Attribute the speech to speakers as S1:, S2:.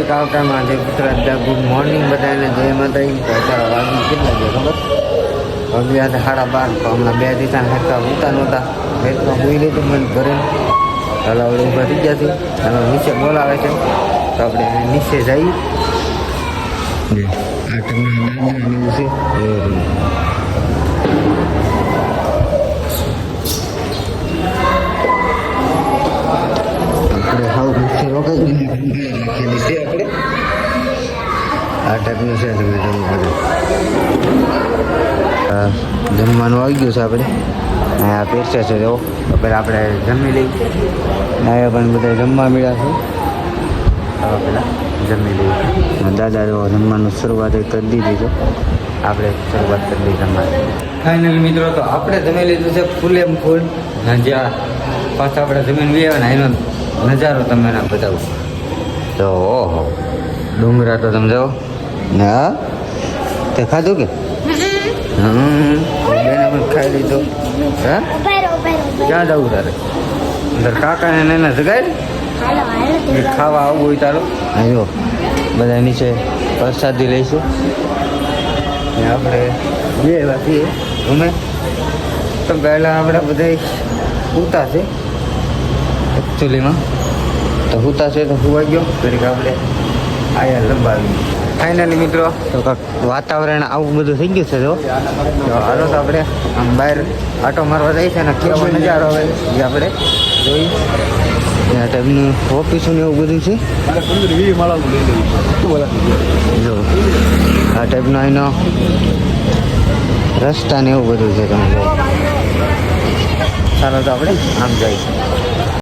S1: દ્વારકામાં જે Gujarat good morning બધાને જય માતાજી. અત્યારે વાગી કેટલા છે ખબર? વાગ્યા હતા સાડા બાર તો હમણાં બે દિવસના હેઠતા ઉતા નહોતા. રેતમાં બોઈ લીધું મને ઘરે. ચાલો હવે ઊભા થઈ ગયા છે ચાલો નીચે બોલાવે છે. તો આપણે નીચે જઈએ. આ તમને દાદા એવું છે આપણે આ ટાઈપનું છે તમે જમવાનું આવી ગયું છે આપણે આ પેસ્ટ છે જો તો પહેલાં આપણે જમી લઈ અહીંયા પણ બધા જમવા મળ્યા છે પેલા જમી લઈએ દાદા જો જમવાનું શરૂઆત કરી દીધી છે આપણે શરૂઆત કરી દઈએ જમવાની ફાઇનલ મિત્રો, તો આપણે જમી લીધું છે ફૂલ. એમ ફૂલ જ્યાં પાછા આપણે જમીન વી ને એનો નજારો તમને બતાવું. તો ઓહો ડુંગરા તો તમે જાઓ ને? હા તે ખાધું કે? હમ ખાઈ લીધું. હા? ક્યાં જવું તારે? અંદર કાકા ને એના જગાય ખાવા આવવું હોય તારો. આવ્યો બધા નીચે પ્રસાદી લઈશું. ને આપણે બે એવા છીએ અમે તો પહેલાં આપણે બધા ઉતા છે. એકચ્યુઅલીમાં તો હુતા છે તો હુવાઈ ગયો તરીકે આપણે આયા લંબાવી. ફાઇનલી મિત્રો તો કાંક વાતાવરણ આવું બધું થઈ ગયું છે જો. હાલો તો આપણે આમ બહાર આટો મારવા જાય છે ને કેવો નજારો આવે એ આપણે જોઈ. આ ટાઈપનું ઓફિસ ને એવું બધું છે. જો. આ ટાઈપનો અહીંનો રસ્તા ને એવું બધું છે તમે ચાલો તો આપણે આમ જઈશું